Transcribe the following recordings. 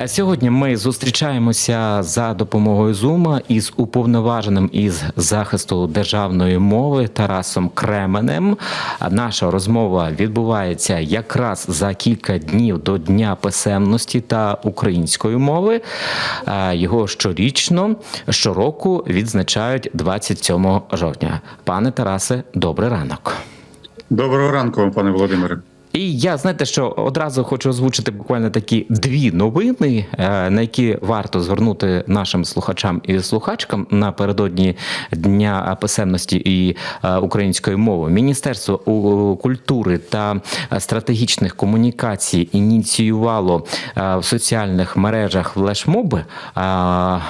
Е, Сьогодні ми зустрічаємося за допомогою Зума із уповноваженим із захисту державної мови Тарасом Кременем. Наша розмова відбувається якраз за кілька днів до Дня писемності та української мови. Е, Його щорічно щороку відзначають 27 жовтня. Пане Тарасе, добрий ранок. Доброго ранку пане Володимире. І я знаєте, що одразу хочу озвучити буквально такі дві новини, е, на які варто звернути нашим слухачам і слухачкам напередодні дня писемності і е, української мови. Міністерство культури та стратегічних комунікацій ініціювало е, в соціальних мережах флешмоби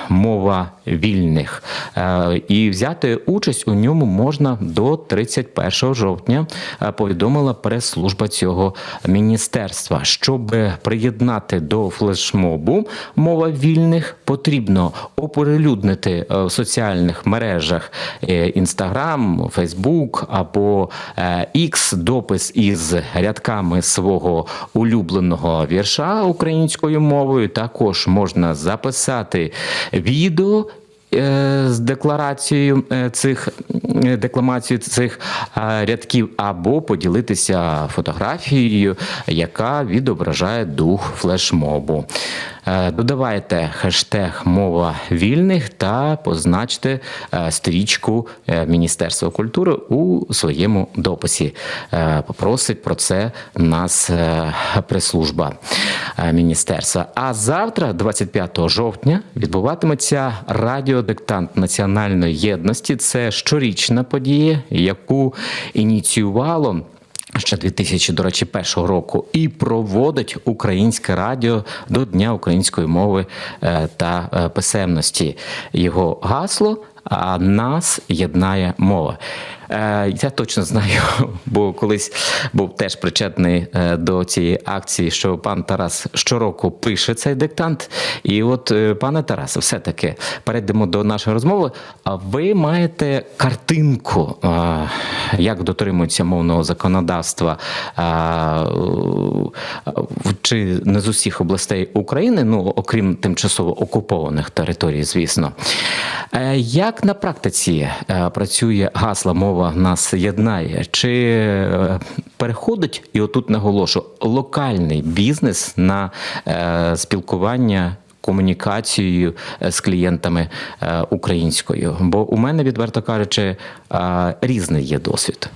мова вільних, Е, і взяти участь у ньому можна до 31 жовтня. е, Повідомила прес-служба цього міністерства. Щоб приєднати до флешмобу мова вільних, потрібно оприлюднити е, в соціальних мережах Інстаграм, Фейсбук або X допис із рядками свого улюбленого вірша українською мовою. Також можна записати відео з декларацією е, цих е, декламацією цих е, рядків, або поділитися фотографією, яка відображає дух флешмобу. Е, Додавайте хештег мова вільних та позначте е, стрічку е, Міністерства культури у своєму дописі. Попросить про це нас прес-служба міністерства. А завтра, 25 жовтня, відбуватиметься радіодиктант національної єдності. Це щорічна подія, яку ініціювало. Ще 2000, до речі, першого року і проводить українське радіо до Дня української мови е, та е, писемності. Його гасло а нас єднає мова. Е, Я точно знаю, бо колись був теж причетний е, до цієї акції, що пан Тарас щороку пише цей диктант. І от, е, пане Тарасе, все-таки перейдемо до нашої розмови. А ви маєте картинку, як дотримується мовного законодавства чи не з усіх областей України, ну окрім тимчасово окупованих територій, звісно. Е, Як на практиці е, працює гасла мова нас єднає? Чи е, переходить, і отут наголошу, локальний бізнес на е, спілкування? Комунікацією з клієнтами українською, бо у мене, відверто кажучи, різний є досвід.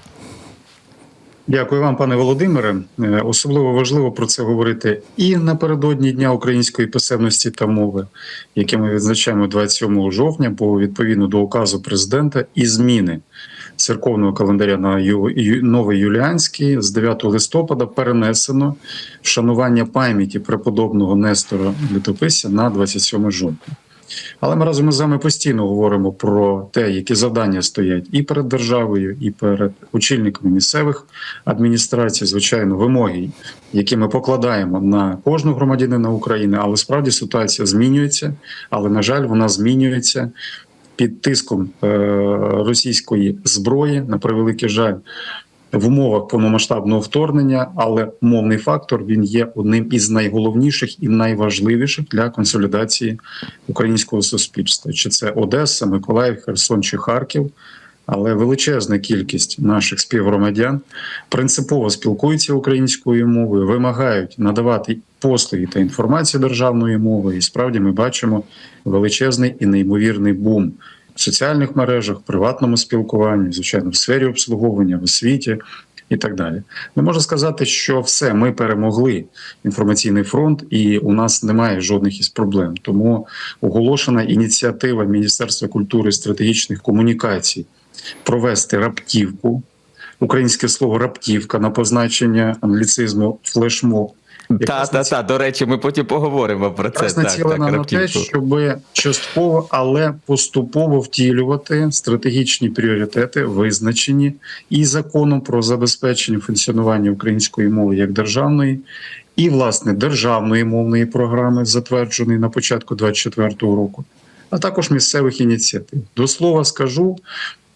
Дякую вам, пане Володимире. Е, Особливо важливо про це говорити і напередодні Дня української писемності та мови, яке ми відзначаємо 27 жовтня, бо відповідно до указу президента і зміни церковного календаря на новий юліанський з 9 листопада перенесено вшанування пам'яті преподобного Нестора Літописця на 27 жовтня. Але ми разом із вами постійно говоримо про те, які завдання стоять і перед державою, і перед очільниками місцевих адміністрацій, звичайно, вимоги, які ми покладаємо на кожного громадянина України. Але справді ситуація змінюється. Але на жаль, вона змінюється під тиском е, російської зброї, на превеликий жаль. В умовах повномасштабного вторгнення, але мовний фактор він є одним із найголовніших і найважливіших для консолідації українського суспільства. Чи це Одеса, Миколаїв, Херсон чи Харків, але величезна кількість наших співгромадян принципово спілкуються українською мовою, вимагають надавати послуги та інформацію державною мовою. І справді ми бачимо величезний і неймовірний бум в соціальних мережах, в приватному спілкуванні, звичайно, в сфері обслуговування, в освіті. І так далі, не можна сказати, що все ми перемогли інформаційний фронт, і у нас немає жодних із проблем. Тому оголошена ініціатива Міністерства культури і стратегічних комунікацій провести раптівку, українське слово раптівка на позначення англіцизму флешмоб. Та, Якраз та, та, до речі, ми потім поговоримо про це. Так, націлена так, на те, щоб частково, але поступово втілювати стратегічні пріоритети, визначені і законом про забезпечення функціонування української мови як державної, і власне державної мовної програми, затвердженої на початку 2024 року, а також місцевих ініціатив. До слова скажу.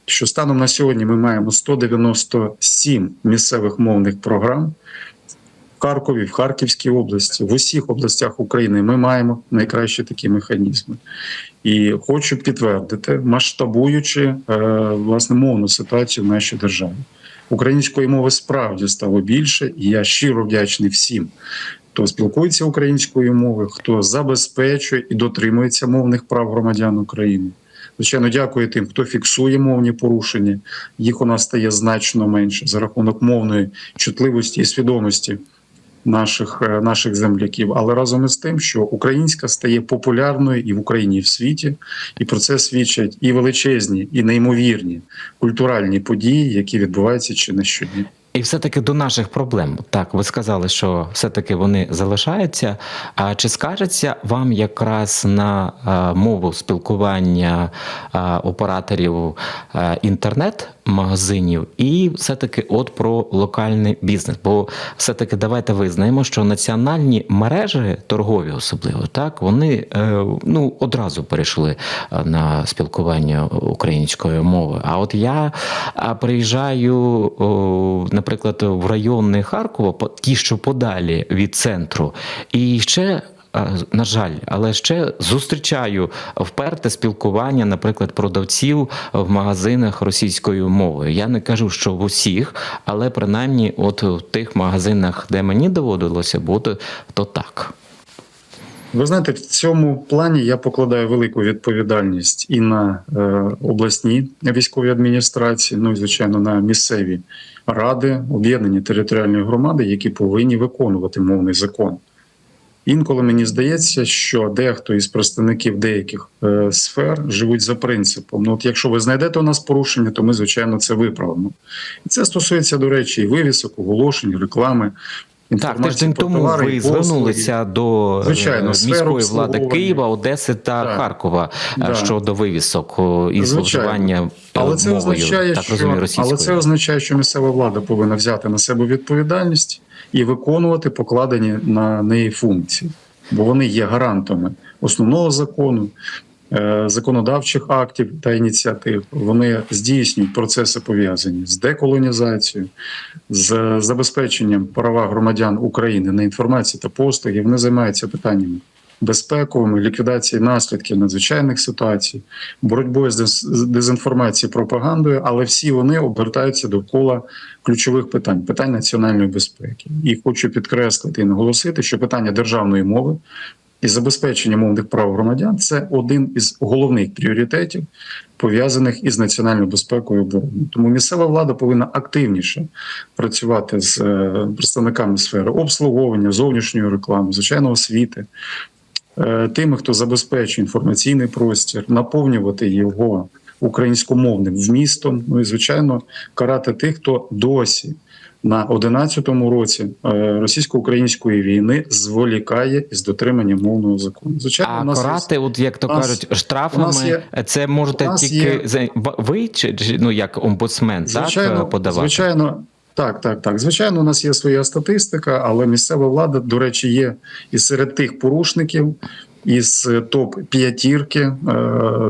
що станом на сьогодні ми маємо 197 місцевих мовних програм. Харкові, в Харківській області, в усіх областях України ми маємо найкращі такі механізми. І хочу підтвердити, масштабуючи е, власне мовну ситуацію в нашій державі. Української мови справді стало більше, і я щиро вдячний всім, хто спілкується українською мовою, хто забезпечує і дотримується мовних прав громадян України. Звичайно, дякую тим, хто фіксує мовні порушення. Їх у нас стає значно менше за рахунок мовної чутливості і свідомості наших, е, наших земляків. Але разом із тим, що українська стає популярною і в Україні, і в світі, і про це свідчать і величезні, і неймовірні культуральні події, які відбуваються чи не щодня. І все-таки до наших проблем. Так, ви сказали, що все-таки вони залишаються. А чи скажеться вам якраз на а, мову спілкування а, операторів а, інтернет-магазинів і все-таки от про локальний бізнес? Бо все-таки давайте визнаємо, що національні мережі торгові, особливо так, вони е, ну одразу перейшли е, на спілкування українською мовою. А от я приїжджаю, о, наприклад, в райони Харкова, ті, що подалі від центру, і ще. На жаль, але ще зустрічаю вперте спілкування, наприклад, продавців в магазинах російською мовою. Я не кажу, що в усіх, але принаймні, от в тих магазинах, де мені доводилося бути, то так. Ви знаєте, в цьому плані я покладаю велику відповідальність і на е, обласні військові адміністрації, ну і звичайно на місцеві ради, об'єднані територіальні громади, які повинні виконувати мовний закон. Інколи мені здається, що дехто із представників деяких е, сфер живуть за принципом: ну, от якщо ви знайдете у нас порушення, то ми звичайно це виправимо. І це стосується, до речі, і вивісок, оголошень, реклами. Так, тиждень тому товари ви звернулися до Звичайно, е, міської влади. Києва, Одеси та Так. Харкова е, Да. щодо вивісок і зловживання е, Але це мовою, означає, так що розумію, але це означає, що місцева влада повинна взяти на себе відповідальність і виконувати покладені на неї функції, бо вони є гарантами основного закону. Е, Законодавчих актів та ініціатив вони здійснюють процеси пов'язані з деколонізацією, з забезпеченням права громадян України на інформацію та послуги. Вони займаються питаннями безпековими, ліквідацією наслідків надзвичайних ситуацій, боротьбою з дезінформацією, пропагандою, але всі вони обертаються довкола ключових питань питань національної безпеки. І хочу підкреслити і наголосити, що питання державної мови і забезпечення мовних прав громадян це один із головних пріоритетів, пов'язаних із національною безпекою і. Тому місцева влада повинна активніше працювати з е, представниками сфери обслуговування, зовнішньої реклами, звичайно, освіти, е, тими, хто забезпечує інформаційний простір, наповнювати його українськомовним вмістом. Ну і звичайно, карати тих, хто досі на 11-му році е, російсько-української війни зволікає із дотриманням мовного закону. Звичайно, А у нас є- от як то нас- кажуть, у штрафами, нас є- це можете тільки є- ви чи чи, ну як омбудсмен, Звичайно, так подавати. звичайно, так, так, так. Звичайно, у нас є своя статистика, але місцева влада, до речі, є і серед тих порушників із топ п'ятірки,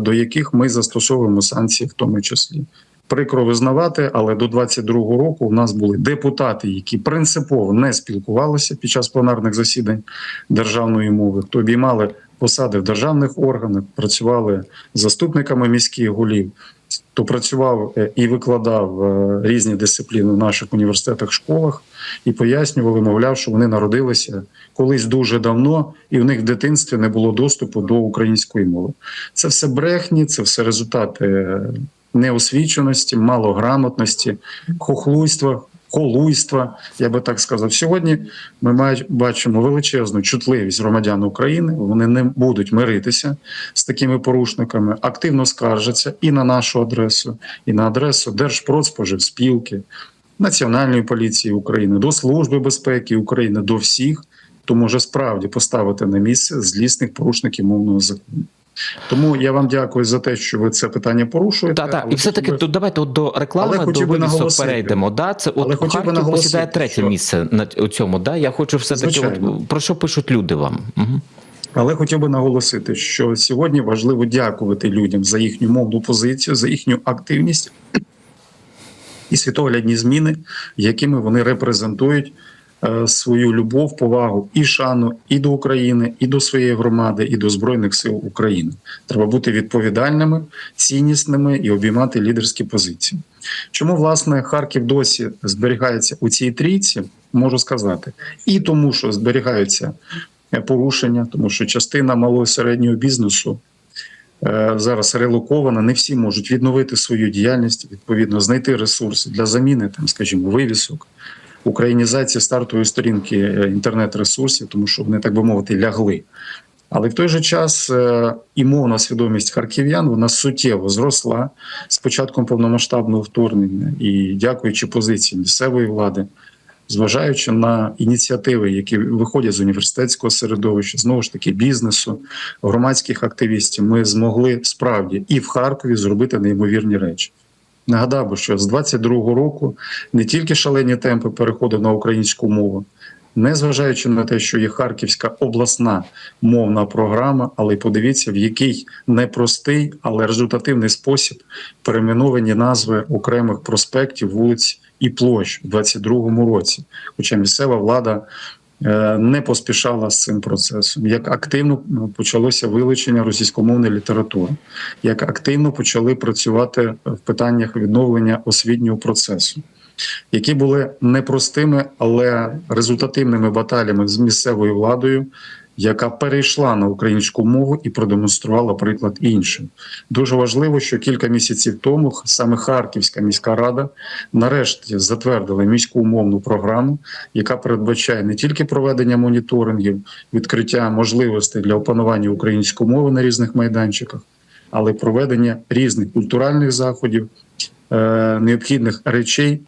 до яких ми застосовуємо санкції, в тому числі. Прикро визнавати, але до 22-го року у нас були депутати, які принципово не спілкувалися під час пленарних засідань державної мови, хто обіймали посади в державних органах, працювали заступниками міських голів, хто працював е, і викладав е, різні дисципліни в наших університетах, школах і пояснювали, мовляв, що вони народилися колись дуже давно, і в них в дитинстві не було доступу до української мови. Це все брехні, це все результати е, неосвіченості, малограмотності, хохлуйства. Холуйства, я би так сказав. Сьогодні ми мають- бачимо величезну чутливість громадян України. Вони не будуть миритися з такими порушниками, активно скаржаться і на нашу адресу, і на адресу Держпродспоживспілки, Національної поліції України, до Служби безпеки України, до всіх, хто може справді поставити на місце злісних порушників мовного закону. Тому я вам дякую за те, що ви це питання порушуєте. Так, так. І все таки би- давайте от до реклами, Але до вивісок перейдемо. Да, це от би Харків посідає третє що- місце на у цьому. Да, я хочу все таки, от про що пишуть люди вам. Угу. Але хотів би наголосити, що сьогодні важливо дякувати людям за їхню мовну позицію, за їхню активність і світоглядні зміни, якими вони репрезентують свою любов, повагу і шану і до України, і до своєї громади, і до збройних сил України. Треба бути відповідальними, ціннісними і обіймати лідерські позиції. Чому власне Харків досі зберігається у цій трійці? Можу сказати, і тому, що зберігаються е, порушення, тому що частина малого і середнього бізнесу е, зараз релокована. Не всі можуть відновити свою діяльність, відповідно, знайти ресурси для заміни, там, скажімо, вивісок, українізації стартової сторінки е, інтернет-ресурсів, тому що вони, так би мовити, лягли. Але в той же час е, і мовна свідомість харків'ян вона суттєво зросла з початком повномасштабного вторгнення і дякуючи позиції місцевої влади, зважаючи на ініціативи, які виходять з університетського середовища, знову ж таки бізнесу, громадських активістів, ми змогли справді і в Харкові зробити неймовірні речі. Нагадав би, що з 22-го року не тільки шалені темпи переходу на українську мову, незважаючи на те, що є Харківська обласна мовна програма, але подивіться, в який непростий, але результативний спосіб перейменовані назви окремих проспектів, вулиць і площ у 22-му році. Хоча місцева влада не поспішала з цим процесом. Як активно почалося вилучення російськомовної літератури, як активно почали працювати в питаннях відновлення освітнього процесу які були непростими, але результативними баталіями з місцевою владою, яка перейшла на українську мову і продемонструвала приклад іншим. Дуже важливо, що кілька місяців тому саме Харківська міська рада нарешті затвердила міську умовну програму, яка передбачає не тільки проведення моніторингів, відкриття можливостей для опанування української мови на різних майданчиках, але й проведення різних культуральних заходів, е, необхідних речей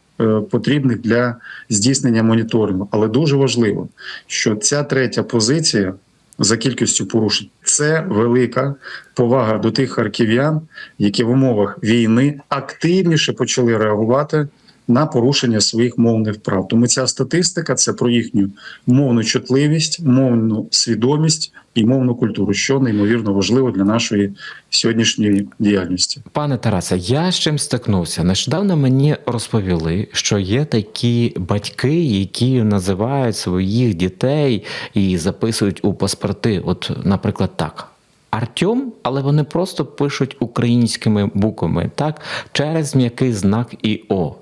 потрібних для здійснення моніторингу. Але дуже важливо, що ця третя позиція за кількістю порушень це велика повага до тих харків'ян, які в умовах війни активніше почали реагувати. На порушення своїх мовних прав, тому ця статистика це про їхню мовну чутливість, мовну свідомість і мовну культуру, що неймовірно важливо для нашої сьогоднішньої діяльності. Пане Тарасе, я з чим стикнувся. Нещодавно мені розповіли, що є такі батьки, які називають своїх дітей і записують у паспорти. От, наприклад, так. Артем, але вони просто пишуть українськими буквами, так, через м'який знак ІО.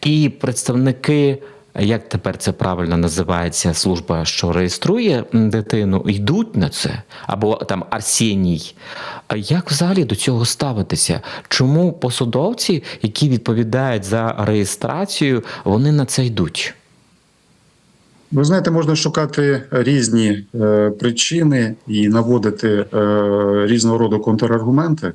І представники, як тепер це правильно називається, служба, що реєструє дитину, йдуть на це, або там Арсеній. Як взагалі до цього ставитися? Чому посадовці, які відповідають за реєстрацію, вони на це йдуть? Ви знаєте, можна шукати різні е, причини і наводити е, різного роду контраргументи,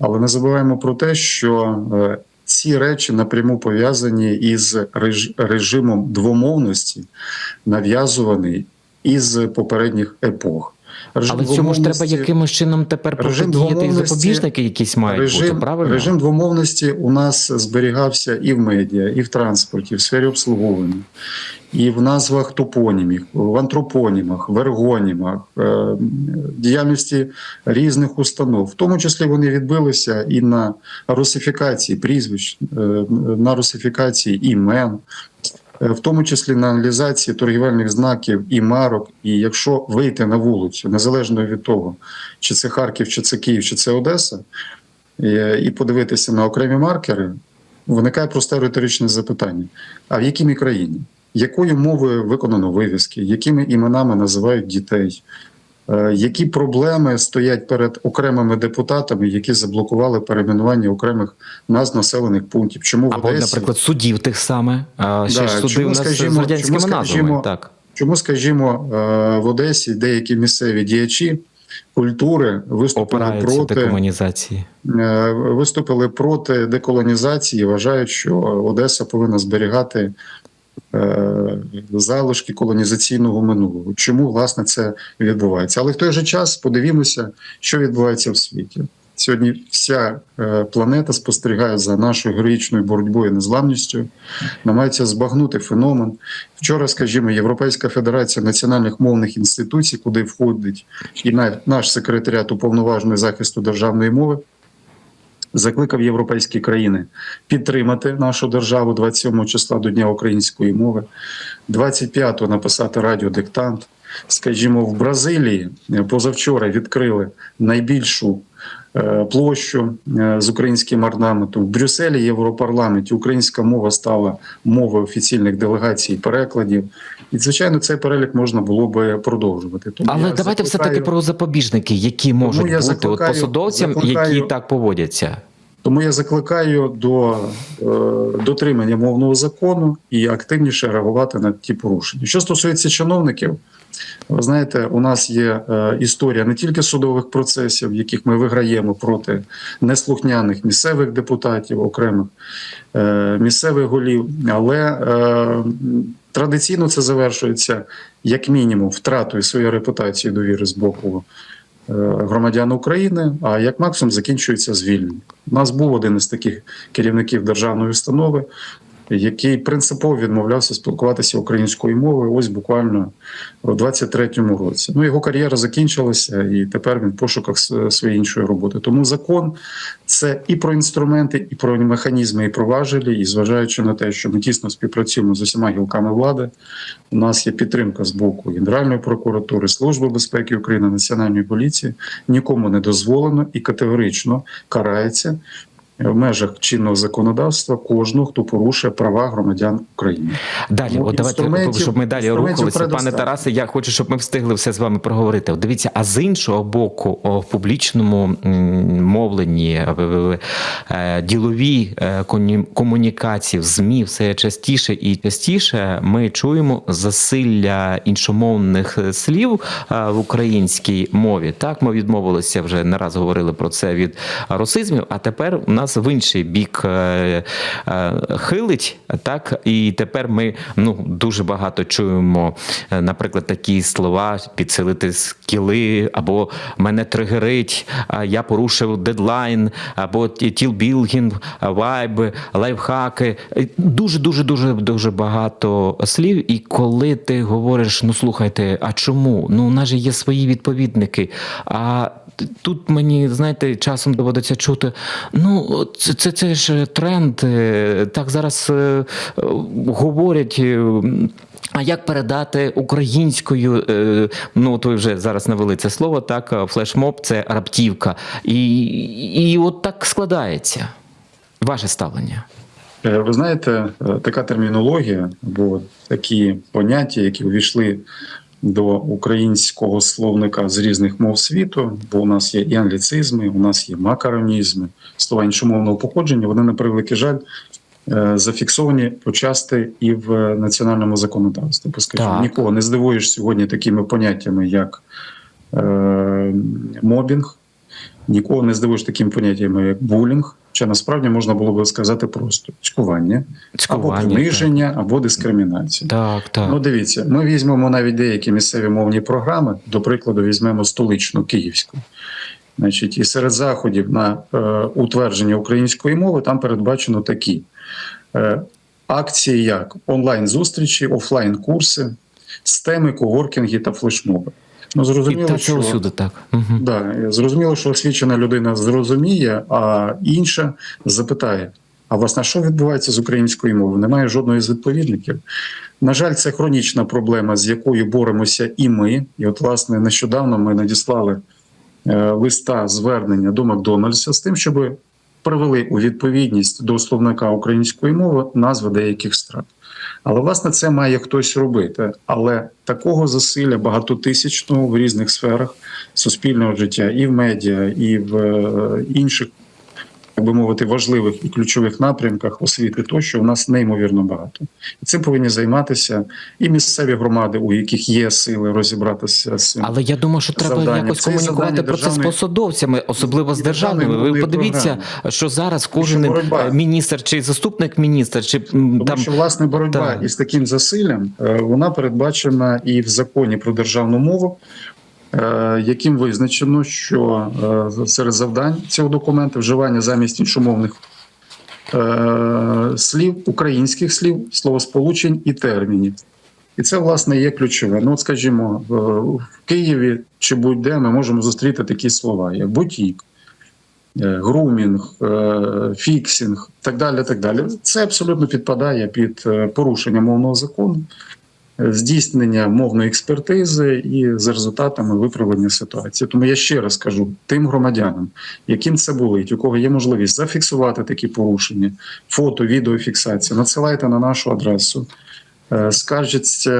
але не забуваємо про те, що е, ці речі напряму пов'язані із реж- режимом двомовності, нав'язуваний із попередніх епох. Режим Але цьому ж треба якимось чином тепер протидіяти і запобіжники якісь мають режим, бути, правильно? режим двомовності у нас зберігався і в медіа, і в транспорті, в сфері обслуговування, і в назвах топонімів, в антропонімах, в ергонімах, е, діяльності різних установ. В тому числі вони відбилися і на русифікації прізвищ, е, на русифікації імен. Е, В тому числі на аналізації торгівельних знаків і марок, і якщо вийти на вулицю, незалежно від того, чи це Харків, чи це Київ, чи це Одеса, і- і подивитися на окремі маркери, виникає просте риторичне запитання: а в якій країні? Якою мовою виконано вивіски, якими іменами називають дітей? Е, Які проблеми стоять перед окремими депутатами, які заблокували перейменування окремих назв населених пунктів? Чому в Або, Одесі, наприклад, судів тих саме. Ще Да, ж суди чому, у нас скажімо, з радянськими чому, назвами. скажімо, Так. чому, скажімо, е, в Одесі деякі місцеві діячі культури виступили Опираються проти декомунізації. е, виступили проти деколонізації, вважають, що Одеса повинна зберігати е, залишки колонізаційного минулого. Чому власне це відбувається? Але в той же час подивімося, що відбувається в світі. Сьогодні вся е, планета спостерігає за нашою героїчною боротьбою і незламністю, намагається збагнути феномен. Вчора, скажімо, Європейська федерація національних мовних інституцій, куди входить і наш секретаріат уповноважений захисту державної мови, закликав європейські країни підтримати нашу державу 27 числа до Дня української мови, 25-го написати радіодиктант. Скажімо, в Бразилії е, позавчора відкрили найбільшу е, площу е, з українським орнаментом. В Брюсселі, Європарламенті, українська мова стала мовою офіційних делегацій перекладів. І, звичайно, цей перелік можна було би продовжувати. Тому Але давайте все таки про запобіжники, які можуть я бути от посадовцям, закликаю- які так поводяться. Тому я закликаю до е, дотримання мовного закону і активніше реагувати на ті порушення. Що стосується чиновників, ви знаєте, у нас є е, історія не тільки судових процесів, в яких ми виграємо проти неслухняних місцевих депутатів, окремих е, місцевих голів, але е, традиційно це завершується як мінімум втратою своєї репутації довіри з боку громадян України, а як максимум закінчується звільнення. У нас був один із таких керівників державної установи, який принципово відмовлявся спілкуватися українською мовою. Ось буквально у 23-му році. Ну його кар'єра закінчилася, і тепер він в пошуках своєї іншої роботи. Тому закон це і про інструменти, і про механізми, і про важелі. І зважаючи на те, що ми тісно співпрацюємо з усіма гілками влади, у нас є підтримка з боку Генеральної прокуратури, Служби безпеки України, Національної поліції. Нікому не дозволено і категорично карається в межах чинного законодавства кожного, хто порушує права громадян України. Далі, Ну, от давайте, щоб ми далі рухалися. Пане. Тарасе, я хочу, щоб ми встигли все з вами проговорити. От дивіться, а з іншого боку, о, в публічному мовленні, в- е, діловій е, комунікації в ЗМІ все частіше і частіше ми чуємо засилля іншомовних е, слів е, в українській мові. Так, ми відмовилися вже не раз говорили про це від русизмів, а тепер у нас в інший бік е, е, хилить, так і тепер ми ну дуже багато чуємо, е, наприклад, такі слова підсилити скіли, або мене тригерить, я порушив дедлайн, або тілбілгінг, вайб, лайфхаки. Дуже, дуже, дуже, дуже багато слів. І коли ти говориш, ну слухайте, а чому? Ну, у нас же є свої відповідники. А Тут мені, знаєте, часом доводиться чути. Ну, це, це, це ж тренд. е, Так зараз е, говорять. е, А як передати українською? Ну, ви вже зараз навели це слово, так, флешмоб це раптівка. І, і от так складається. Ваше ставлення. Ви знаєте, така термінологія або такі поняття, які увійшли до українського словника з різних мов світу, бо у нас є і англіцизми, у нас є макаронізми, слова іншомовного походження, вони на превеликий жаль. е, Зафіксовані почасти і в національному законодавстві. Бо, скажімо, Так. нікого не здивуєш сьогодні такими поняттями, як е, мобінг, нікого не здивуєш такими поняттями, як булінг. Чи насправді можна було би сказати просто цькування, Цькування, або приниження, або дискримінація. Так, так. Ну, дивіться, ми візьмемо навіть деякі місцеві мовні програми, до прикладу, візьмемо столичну київську. Значить, і серед заходів на е, утвердження української мови там передбачено такі е, акції, як онлайн-зустрічі, офлайн-курси, стеми, коворкінги та флешмоби. Ну, зрозуміло, та це що... усюди так. Угу. Да, зрозуміло, що освічена людина зрозуміє, а інша запитає: а власне, що відбувається з українською мовою? Немає жодної з відповідників. На жаль, це хронічна проблема, з якою боремося і ми. І, от, власне, нещодавно ми надіслали е, листа звернення до Макдональдса з тим, щоб привели у відповідність до словника української мови назви деяких страт. Але власне це має хтось робити. Але такого засилля багатотисячного в різних сферах суспільного життя, і в медіа, і в е, інших, так би мовити, важливих і ключових напрямках освіти, тощо у нас неймовірно багато. І цим повинні займатися і місцеві громади, у яких є сили розібратися з цим. Але я думаю, що треба Завдання. якось Це комунікувати про це з посадовцями, особливо з державними. Ви подивіться, програми. що зараз кожен боротьба. міністр чи заступник міністра, чи Тому там що власне боротьба із таким засиллям е, вона передбачена і в законі про державну мову. Е, яким визначено, що е, серед завдань цього документу вживання замість іншомовних е, слів, українських слів, словосполучень і термінів. І це, власне, є ключове. Ну, от, скажімо, в Києві чи будь-де ми можемо зустріти такі слова, як бутік, грумінг, фіксінг, так далі. так далі. Це абсолютно підпадає під порушення мовного закону, здійснення мовної експертизи і за результатами виправлення ситуації. Тому я ще раз кажу тим громадянам, яким це болить, у кого є можливість зафіксувати такі порушення, фото, відеофіксація, надсилайте на нашу адресу. скаржаться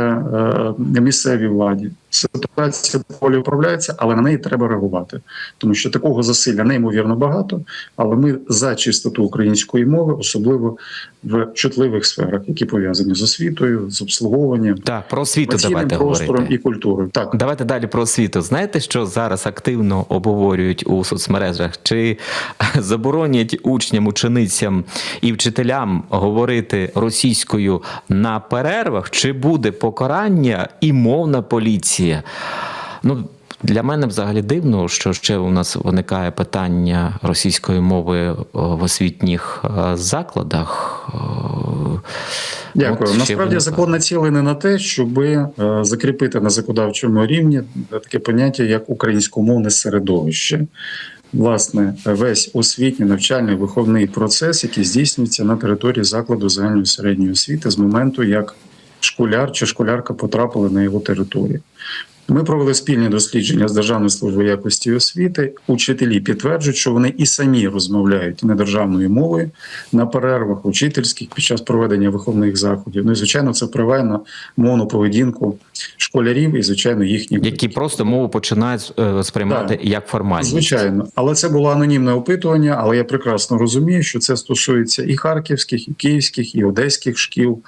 е, місцевій владі. Ситуація полі управляється, але на неї треба реагувати, тому що такого засилля неймовірно багато. Але ми за чистоту української мови, особливо в чутливих сферах, які пов'язані з освітою, з обслуговуванням, Так, про освіту давайте простором говорити. і культурою. Так Давайте далі про освіту. Знаєте, що зараз активно обговорюють у соцмережах? Чи заборонять учням, ученицям і вчителям говорити російською на перервах? Чи буде покарання і мовна поліція? Ну. Для мене взагалі дивно, що ще у нас виникає питання російської мови в освітніх е, закладах. Е, Дякую. от Насправді виникає. закон націлений на те, щоб е, закріпити на законодавчому рівні таке поняття як українськомовне середовище. Власне, весь освітній навчальний виховний процес, який здійснюється на території закладу загальної середньої освіти з моменту, як школяр чи школярка потрапили на його територію. Ми провели спільні дослідження з Державною службою якості освіти. Учителі підтверджують, що вони і самі розмовляють недержавною мовою на перервах учительських під час проведення виховних заходів. Ну і звичайно, це впливає на мовну поведінку школярів і звичайно їхніх які просто мову починають е, сприймати Так. як формальність. Звичайно, але це було анонімне опитування. Але я прекрасно розумію, що це стосується і харківських, і київських, і одеських шкіл,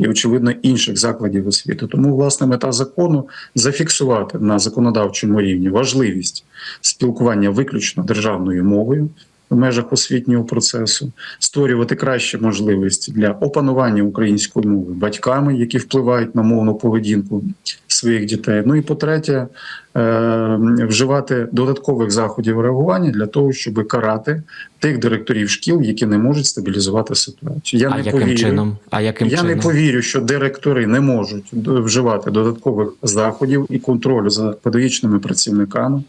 і очевидно інших закладів освіти. Тому власне мета закону зафіксувати на законодавчому рівні важливість спілкування виключно державною мовою. В межах освітнього процесу створювати кращі можливості для опанування української мови батьками, які впливають на мовну поведінку своїх дітей. Ну і по-третє, е, вживати додаткових заходів реагування для того, щоб карати тих директорів шкіл, які не можуть стабілізувати ситуацію. Я а не яким повірю. чином? А яким Я чином? не повірю, що директори не можуть вживати додаткових заходів і контролю за педагогічними працівниками.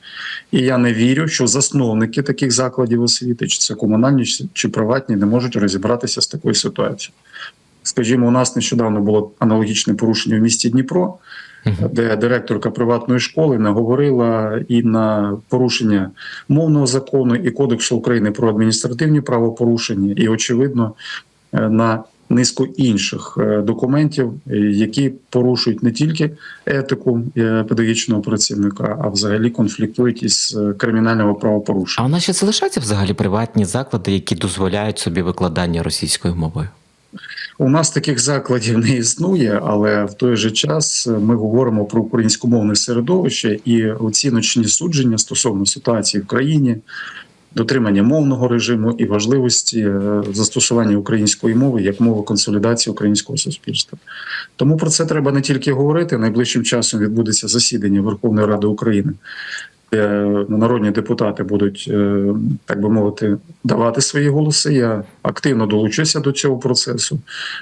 І я не вірю, що засновники таких закладів освіти, чи це комунальні, чи- приватні, не можуть розібратися з такою ситуацією. Скажімо, у нас нещодавно було аналогічне порушення в місті Дніпро. Де директорка приватної школи наговорила і на порушення мовного закону і Кодексу України про адміністративні правопорушення, і очевидно е, на низку інших е, документів, які порушують не тільки етику е, педагогічного працівника, а взагалі конфліктують із кримінального А правопорушення. у нас ще залишаються взагалі приватні заклади, які дозволяють собі викладання російською мовою? У нас таких закладів не існує, але в той же час ми говоримо про українськомовне середовище і оціночні судження стосовно ситуації в країні, дотримання мовного режиму і важливості е, застосування української мови як мови консолідації українського суспільства. Тому про це треба не тільки говорити. Найближчим часом відбудеться засідання Верховної Ради України. Де Народні депутати будуть, е, так би мовити, давати свої голоси. Я активно долучуся до цього процесу,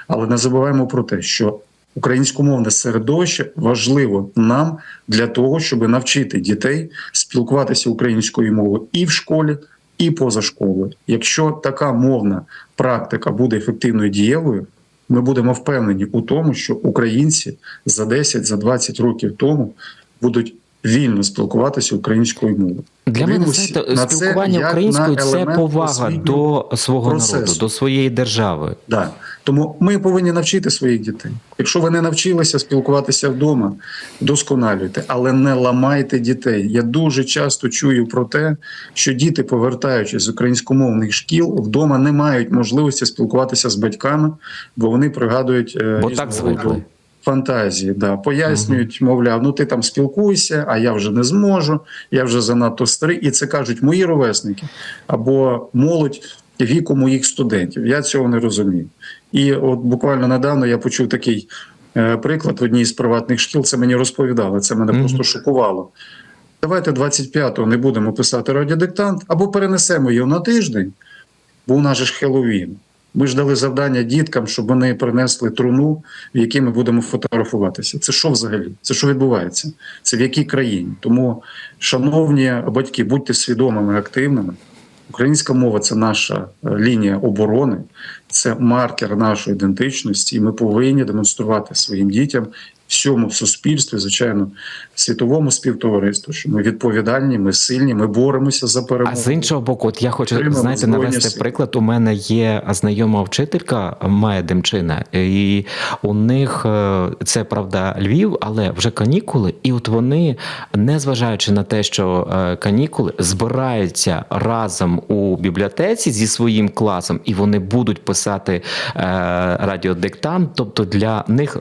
але не забуваємо про те, що українськомовне середовище важливо нам для того, щоб навчити дітей спілкуватися українською мовою і в школі, і поза школою. Якщо така мовна практика буде ефективною дієвою, ми будемо впевнені у тому, що українці за 10, за років тому будуть вільно спілкуватися українською мовою. Для мене знаєте, на спілкування як українською це повага до свого процесу. народу, до своєї держави. Да. Тому ми повинні навчити своїх дітей. Якщо ви не навчилися спілкуватися вдома, досконалюйте, але не ламайте дітей. Я дуже часто чую про те, що діти, повертаючись з українськомовних шкіл, вдома не мають можливості спілкуватися з батьками, бо вони пригадують е, Бо так звикли. Фантазії. Да. Пояснюють, мовляв, ну ти там спілкуйся, а я вже не зможу, я вже занадто старий. І це кажуть мої ровесники або молодь віку моїх студентів. Я цього не розумію. І от буквально недавно я почув такий е, приклад в одній з приватних шкіл. Це мені розповідали. Це мене Мгм. просто шокувало. давайте 25-го не будемо писати радіодиктант, або перенесемо його на тиждень, бо у нас же ж Хеллоуін. Ми ж дали завдання діткам, щоб вони принесли труну, в якій ми будемо фотографуватися. Це що взагалі? Це що відбувається? Це в якій країні? Тому, шановні батьки, будьте свідомими, активними. Українська мова це наша е, лінія оборони, це маркер нашої ідентичності, і ми повинні демонструвати своїм дітям всьому суспільстві, звичайно, світовому співтовариству, що ми відповідальні, ми сильні, ми боремося за перемогу. А з іншого боку, от я хочу Підтримуємо знаєте, навести Сили. приклад. У мене є знайома вчителька Майя Демчина, і у них е, це правда Львів, але вже канікули. І от вони, незважаючи на те, що е, канікули, збираються разом у бібліотеці зі своїм класом, і вони будуть писати е, радіодиктант. Тобто для них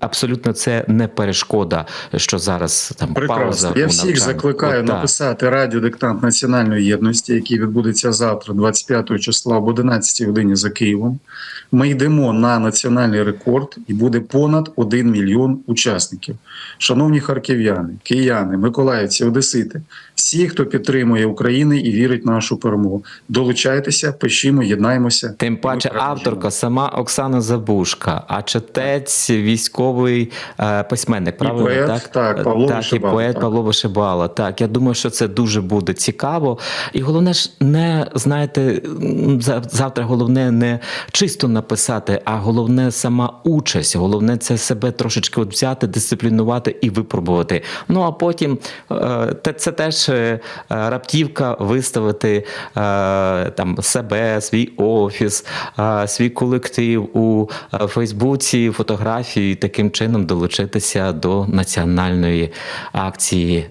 абсолютно це не перешкода, що зараз там пауза. Прекрасно. Я всіх закликаю От написати радіодиктант національної єдності, який відбудеться завтра, 25 числа об 11 годині за Києвом. Ми йдемо на національний рекорд, і буде понад 1 мільйон учасників. Шановні харків'яни, кияни, миколаївці, одесити, всі, хто підтримує Україну і вірить в нашу перемогу, долучайтеся, пишімо, єднаймося. Тим паче авторка сама Оксана Забушка, а читець військовий е, письменник. Правильно поет, так? так, Павло так, і поет так. Павло Вишибала. Так, я думаю, що це дуже буде цікаво. І головне ж не знаєте, завтра головне не чисто написати, а головне сама участь. Головне це себе трошечки от взяти, дисциплінувати і випробувати. Ну а потім е, це теж е, раптівка виставити е, там себе, свій офіс, е, свій колектив у Фейсбуці, фотографії, таким чином долучитися до національної акції.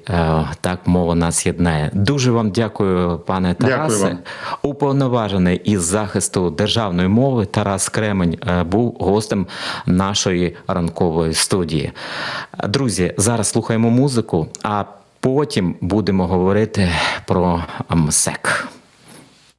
Так мова нас єднає. Дуже вам дякую, пане Тарасе. Уповноважений із захисту державної мови Тарас Кремень був гостем нашої ранкової студії. Друзі, зараз слухаємо музику, а потім будемо говорити про МСЕК.